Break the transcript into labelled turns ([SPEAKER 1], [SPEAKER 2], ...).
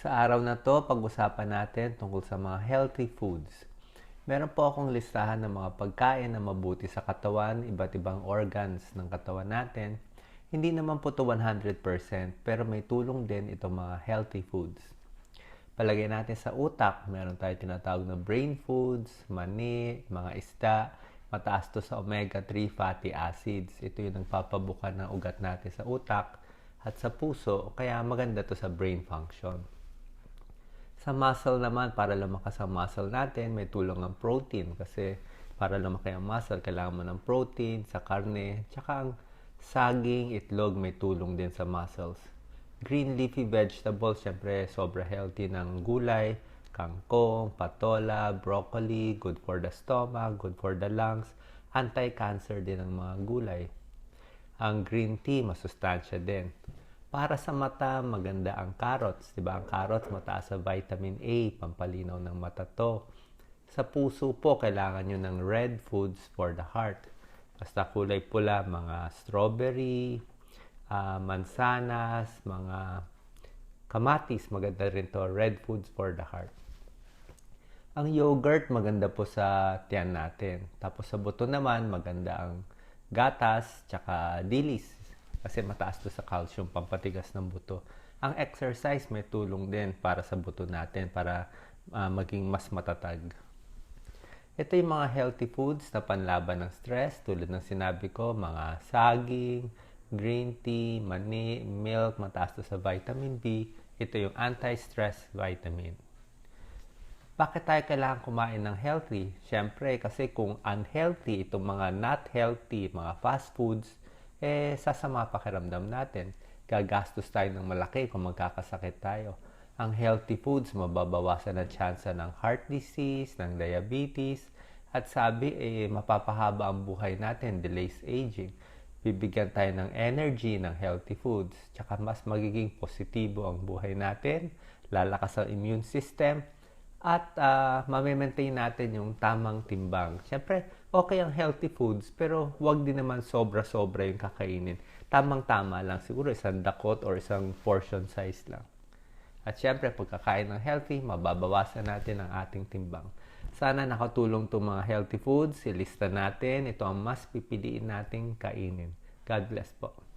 [SPEAKER 1] Sa araw na to, pag-usapan natin tungkol sa mga healthy foods. Meron po akong listahan ng mga pagkain na mabuti sa katawan, iba't ibang organs ng katawan natin. Hindi naman po to 100%, pero may tulong din itong mga healthy foods. Palagay natin sa utak, meron tayo tinatawag na brain foods, mani, mga isda, mataas to sa omega-3 fatty acids. Ito yung nagpapabuka ng ugat natin sa utak at sa puso, kaya maganda to sa brain function. Sa muscle naman, para lumakas ang muscle natin, may tulong ang protein kasi para lumaki ang muscle, kailangan mo ng protein sa karne, tsaka ang saging, itlog, may tulong din sa muscles. Green leafy vegetables, syempre sobra healthy ng gulay, kangkong, patola, broccoli, good for the stomach, good for the lungs, anti-cancer din ang mga gulay. Ang green tea, masustansya din. Para sa mata, maganda ang carrots. Diba? Ang carrots, mataas sa vitamin A, pampalinaw ng mata to. Sa puso po, kailangan nyo ng red foods for the heart. Basta kulay pula, mga strawberry, uh, mansanas, mga kamatis, maganda rin to. Red foods for the heart. Ang yogurt, maganda po sa tiyan natin. Tapos sa buto naman, maganda ang gatas, tsaka dilis kasi mataas to sa calcium, pampatigas ng buto. Ang exercise may tulong din para sa buto natin para uh, maging mas matatag. Ito yung mga healthy foods na panlaban ng stress tulad ng sinabi ko, mga saging, green tea, mani, milk, mataas to sa vitamin B. Ito yung anti-stress vitamin. Bakit tayo kailangan kumain ng healthy? Siyempre, kasi kung unhealthy, itong mga not healthy, mga fast foods, eh sasama pakiramdam natin. Gagastos tayo ng malaki kung magkakasakit tayo. Ang healthy foods, mababawasan ang tsansa ng heart disease, ng diabetes, at sabi, eh, mapapahaba ang buhay natin, delays aging. Bibigyan tayo ng energy ng healthy foods, tsaka mas magiging positibo ang buhay natin, lalakas ang immune system, at uh, mamimaintain natin yung tamang timbang. Siyempre, okay ang healthy foods, pero wag din naman sobra-sobra yung kakainin. Tamang-tama lang. Siguro isang dakot or isang portion size lang. At syempre, pagkakain ng healthy, mababawasan natin ang ating timbang. Sana nakatulong itong mga healthy foods. Ilista natin. Ito ang mas pipiliin nating kainin. God bless po.